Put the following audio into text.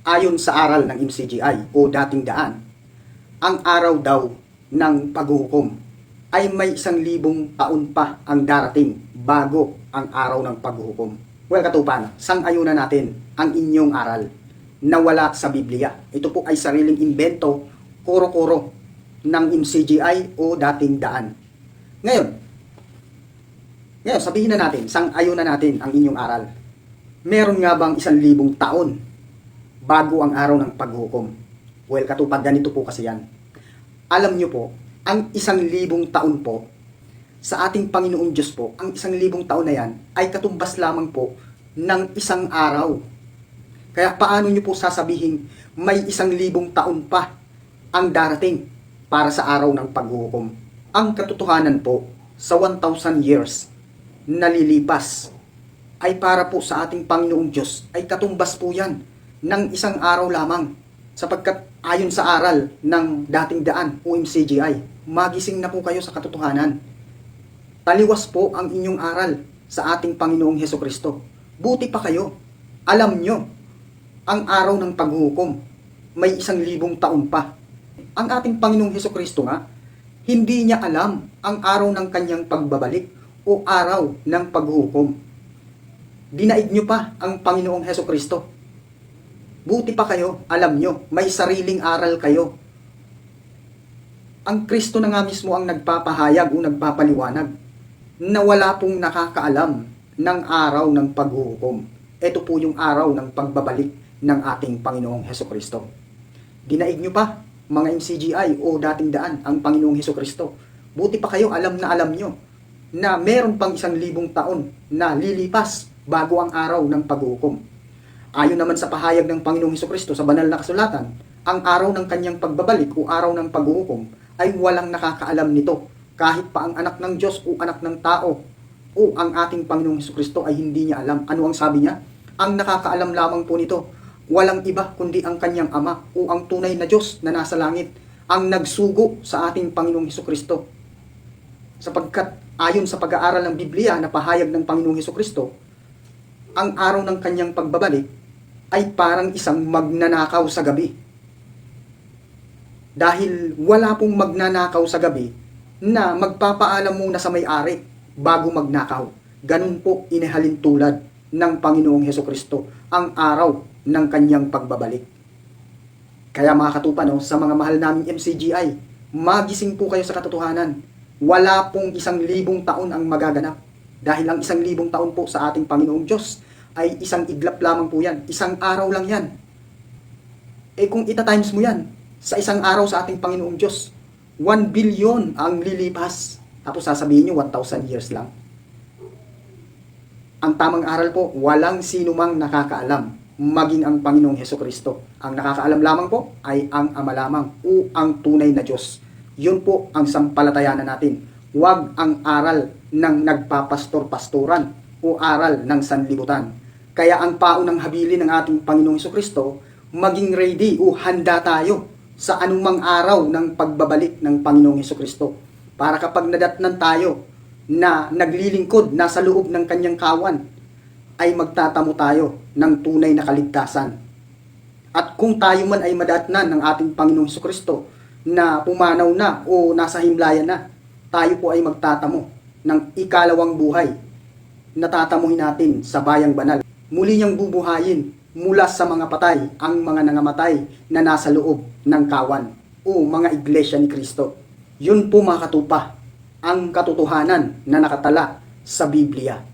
Ayon sa aral ng MCGI o dating daan, ang araw daw ng paghuhukom ay may isang libong taon pa ang darating bago ang araw ng paghuhukom. Well, katupan, sang-ayunan natin ang inyong aral na wala sa Biblia. Ito po ay sariling invento, kuro-kuro ng MCGI o dating daan. Ngayon, ngayon sabihin na natin, sang-ayunan natin ang inyong aral. Meron nga bang isang libong taon bago ang araw ng paghukom? Well, katupad ganito po kasi yan. Alam nyo po, ang isang libong taon po, sa ating Panginoong Diyos po, ang isang libong taon na yan ay katumbas lamang po ng isang araw. Kaya paano nyo po sasabihin may isang libong taon pa ang darating para sa araw ng paghuhukom? Ang katotohanan po, sa 1,000 years na lilipas ay para po sa ating Panginoong Diyos ay katumbas po yan ng isang araw lamang sapagkat ayon sa aral ng dating daan o MCGI, magising na po kayo sa katotohanan. Taliwas po ang inyong aral sa ating Panginoong Heso Kristo. Buti pa kayo, alam nyo, ang araw ng paghuhukom, may isang libong taon pa. Ang ating Panginoong Heso Kristo nga, hindi niya alam ang araw ng kanyang pagbabalik o araw ng paghuhukom. Dinaig nyo pa ang Panginoong Heso Kristo. Buti pa kayo, alam nyo, may sariling aral kayo. Ang Kristo na nga mismo ang nagpapahayag o nagpapaliwanag na wala pong nakakaalam ng araw ng paghuhukom. Ito po yung araw ng pagbabalik ng ating Panginoong Heso Kristo. Dinaig nyo pa, mga MCGI o dating daan, ang Panginoong Heso Kristo. Buti pa kayo, alam na alam nyo na meron pang isang libong taon na lilipas bago ang araw ng paghuhukom. Ayon naman sa pahayag ng Panginoong Heso Kristo sa banal na kasulatan, ang araw ng kanyang pagbabalik o araw ng paghuhukom ay walang nakakaalam nito kahit pa ang anak ng Diyos o anak ng tao o ang ating Panginoong Heso Kristo ay hindi niya alam. Ano ang sabi niya? Ang nakakaalam lamang po nito, walang iba kundi ang kanyang ama o ang tunay na Diyos na nasa langit ang nagsugo sa ating Panginoong Heso Kristo. Sapagkat ayon sa pag-aaral ng Biblia na pahayag ng Panginoong Heso Kristo, ang araw ng kanyang pagbabalik ay parang isang magnanakaw sa gabi. Dahil wala pong magnanakaw sa gabi na magpapaalam muna sa may-ari bago magnakaw. Ganun po inihalin tulad ng Panginoong Heso Kristo ang araw ng kanyang pagbabalik. Kaya mga katupan, no, sa mga mahal naming MCGI, magising po kayo sa katotohanan. Wala pong isang libong taon ang magaganap. Dahil ang isang libong taon po sa ating Panginoong Diyos ay isang iglap lamang po yan. Isang araw lang yan. Eh kung ita-times mo yan, sa isang araw sa ating Panginoong Diyos, 1 billion ang lilipas. Tapos sasabihin nyo, 1,000 years lang. Ang tamang aral po, walang sino mang nakakaalam, maging ang Panginoong Heso Kristo. Ang nakakaalam lamang po ay ang Ama lamang o ang tunay na Diyos. Yun po ang sampalatayanan natin. Huwag ang aral ng nagpapastor-pastoran o aral ng sanlibutan. Kaya ang paunang habili ng ating Panginoong Kristo, maging ready o handa tayo sa anumang araw ng pagbabalik ng Panginoong Kristo. Para kapag nadatnan tayo na naglilingkod nasa loob ng kanyang kawan, ay magtatamo tayo ng tunay na kaligtasan. At kung tayo man ay madatnan ng ating Panginoong Kristo na pumanaw na o nasa himlayan na, tayo po ay magtatamo ng ikalawang buhay na tatamuhin natin sa bayang banal. Muli niyang bubuhayin mula sa mga patay ang mga nangamatay na nasa loob ng kawan o mga iglesia ni Kristo. Yun po mga katupa ang katotohanan na nakatala sa Biblia.